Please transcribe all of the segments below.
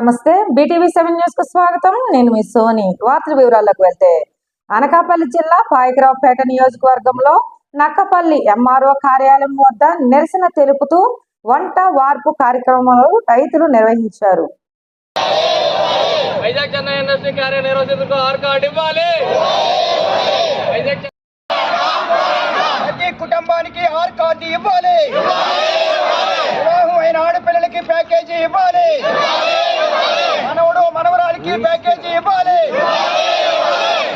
నమస్తే. BTV seven న్యూస్కు స్వాగతం. నేను మీ సోని. వార్తల వివరాల్లోకి వెళ్తే అనకాపల్లి జిల్లా పాయకరావుపేట నియోజకవర్గంలో నక్కపల్లి ఎంఆర్ఓ కార్యాలయం వద్ద నిరసన తెలుపుతూ వంట వార్పు కార్యక్రమాలు రైతులు నిర్వహించారు. వైజాగ్ చెన్నై ఇండస్ట్రీ కార్యనిర్వహించేందుకు ఆర్ కార్డు ఇవ్వాలి. ప్రతి కుటుంబానికి ఆర్ కార్డు ఇవ్వాలి. వివాహం అయిన ఆడపిల్లలకి ప్యాకేజీ ఇవ్వాలి మనవడు మనవరాలకి ప్యాకేజీ ఇవ్వాలి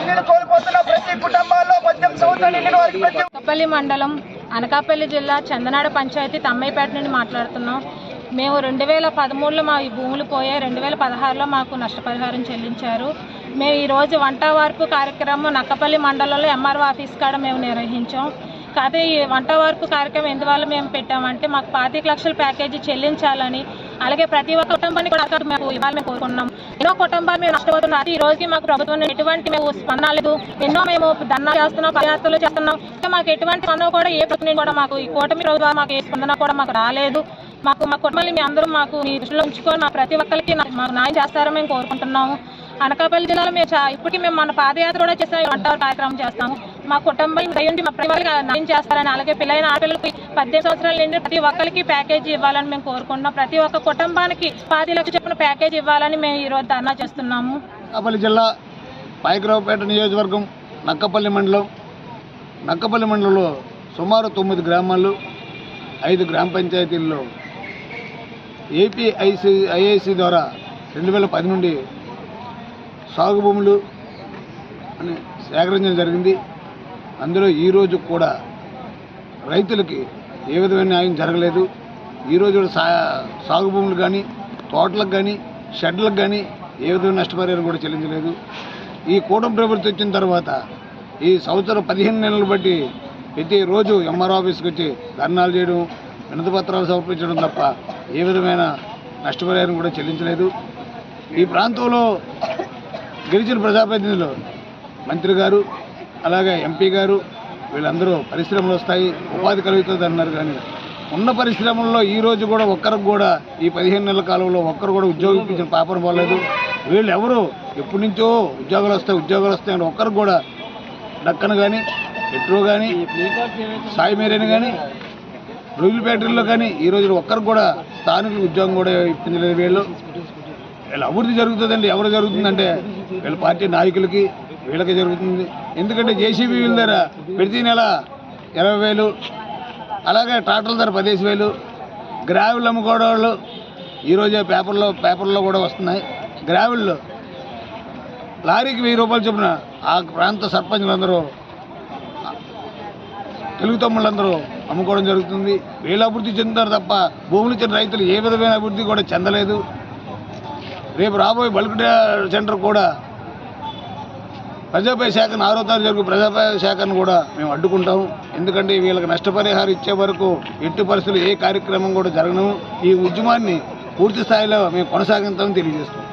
ఇల్లు కోల్పోతున్న ప్రతి కుటుంబాల్లో పద్దెనిమిది సంవత్సరాలు నిండిన వారికి ప్రతి అనకాపల్లి మండలం అనకాపల్లి జిల్లా చందనాడ పంచాయతీ తమ్మయ్యపేట నుండి మాట్లాడుతున్నాం. మేము రెండు వేల పదమూడులో మా ఈ భూములు పోయాయి. రెండు వేల పదహారులో మాకు నష్టపరిహారం చెల్లించారు. మేము ఈరోజు వంట వార్పు కార్యక్రమం నక్కపల్లి మండలంలో ఎంఆర్ఓ ఆఫీస్ కాడ మేము నిర్వహించాం. అదే ఈ వంట వరకు కార్యక్రమం ఎందువల్ల మేము పెట్టామంటే మాకు పాతిక లక్షల ప్యాకేజీ చెల్లించాలని అలాగే ప్రతి ఒక్క కుటుంబాన్ని కూడా అక్కడ మేము ఇవ్వాలని మేము కోరుకున్నాం. ఎన్నో కుటుంబాలు మేము నష్టపోతున్నాం. ఈ రోజుకి మాకు ప్రభుత్వం ఎటువంటి మేము స్పందన లేదు. ఎన్నో మేము ధర్నా చేస్తున్నాం పదయాత్రలు చేస్తున్నాం. మాకు ఎటువంటి స్పందన కూడా ఏ ప్రభుత్వం కూడా మాకు ఈ కూటమి ప్రభుత్వం మాకు ఏ స్పందన కూడా మాకు రాలేదు. మాకు మా కుటుంబాన్ని మీ అందరూ మాకు మీ దృష్టిలో ఉంచుకొని మా ప్రతి ఒక్కరికి మాకు న్యాయం చేస్తారని మేము కోరుకుంటున్నాము. అనకాపల్లి జిల్లాలో మేము చా ఇప్పటికీ మేము మన పాదయాత్ర కూడా చేస్తాం ఈ వంట కార్యక్రమం చేస్తాము. మా కుటుంబం దయ్యండి మా ప్రతి నయం చేస్తారని అలాగే పిల్లలైన ఆడపిల్లలకి పద్దెనిమిది సంవత్సరాల నుండి ప్రతి ఒక్కరికి ప్యాకేజీ ఇవ్వాలని మేము కోరుకుంటున్నాం. ప్రతి ఒక్క కుటుంబానికి పది లక్షల చొప్పున ప్యాకేజీ ఇవ్వాలని మేము ఈరోజు ధర్నా చేస్తున్నాము. నక్కపల్లి జిల్లా పైకరావుపేట నియోజకవర్గం నక్కపల్లి మండలం. నక్కపల్లి మండలంలో సుమారు తొమ్మిది గ్రామాలు ఐదు గ్రామ పంచాయతీల్లో ఏపీఐసి ఐఐసి ద్వారా రెండు వేల పది నుండి సాగు భూములు అని సేకరించడం జరిగింది. అందులో ఈరోజు కూడా రైతులకి ఏ విధమైన న్యాయం జరగలేదు. ఈరోజు కూడా సా సాగు భూములు కానీ తోటలకు కానీ షెడ్లకు కానీ ఏ విధమైన నష్టపరిహారం కూడా చెల్లించలేదు. ఈ కూటమి ప్రభుత్వం వచ్చిన తర్వాత ఈ సంవత్సరం పదిహేను నెలలు బట్టి ప్రతిరోజు ఎంఆర్ ఆఫీస్కి వచ్చి ధర్నాలు చేయడం వినతిపత్రాలు సమర్పించడం తప్ప ఏ విధమైన నష్టపరిహారం కూడా చెల్లించలేదు. ఈ ప్రాంతంలో గెలిచిన ప్రజాప్రతినిధులు మంత్రి గారు అలాగే ఎంపీ గారు వీళ్ళందరూ పరిశ్రమలు వస్తాయి ఉపాధి కలుగుతుంది అన్నారు కానీ ఉన్న పరిశ్రమల్లో ఈ రోజు కూడా ఒక్కరికి కూడా ఈ పదిహేను నెలల కాలంలో ఒక్కరు కూడా ఉద్యోగం ఇప్పించిన పాపన పోలేదు. వీళ్ళు ఎవరు ఎప్పటి నుంచో ఉద్యోగాలు వస్తాయి ఉద్యోగాలు వస్తాయి ఒక్కరికి కూడా డక్కన కానీ మెట్రో కానీ సాయి మేరేని కానీ రొయ్యల ఫ్యాక్టరీలో కానీ ఈ రోజు ఒక్కరికి కూడా స్థానికులు ఉద్యోగం కూడా ఇప్పించలేదు వీళ్ళు. వీళ్ళ అభివృద్ధి జరుగుతుందండి ఎవరు జరుగుతుందంటే వీళ్ళ పార్టీ నాయకులకి వీళ్ళకి జరుగుతుంది. ఎందుకంటే జేసీబీ ధర ప్రతి నెల ఇరవై వేలు అలాగే ట్రాక్టర్ల ధర పదిహేను వేలు గ్రావిల్ అమ్ముకోవడం వాళ్ళు ఈరోజే పేపర్లో పేపర్లో కూడా వస్తున్నాయి. గ్రావెల్లో లారీకి వెయ్యి రూపాయలు చొప్పున ఆ ప్రాంత సర్పంచులందరూ తెలుగు తమ్ముళ్ళందరూ అమ్ముకోవడం జరుగుతుంది. వీళ్ళు అభివృద్ధి చెందుతారు తప్ప భూములు ఇచ్చిన రైతులు ఏ విధమైన అభివృద్ధి కూడా చెందలేదు. రేపు రాబోయే బల్క్ సెంటర్ కూడా ప్రజాపై శాఖను ఆరో తారీఖు జరుగు ప్రజాపై శాఖను కూడా మేము అడ్డుకుంటాం. ఎందుకంటే వీళ్ళకి నష్టపరిహారం ఇచ్చే వరకు ఎట్టి పరిస్థితులు ఏ కార్యక్రమం కూడా జరగను. ఈ ఉద్యమాన్ని పూర్తి స్థాయిలో మేము కొనసాగిస్తామని తెలియజేస్తాం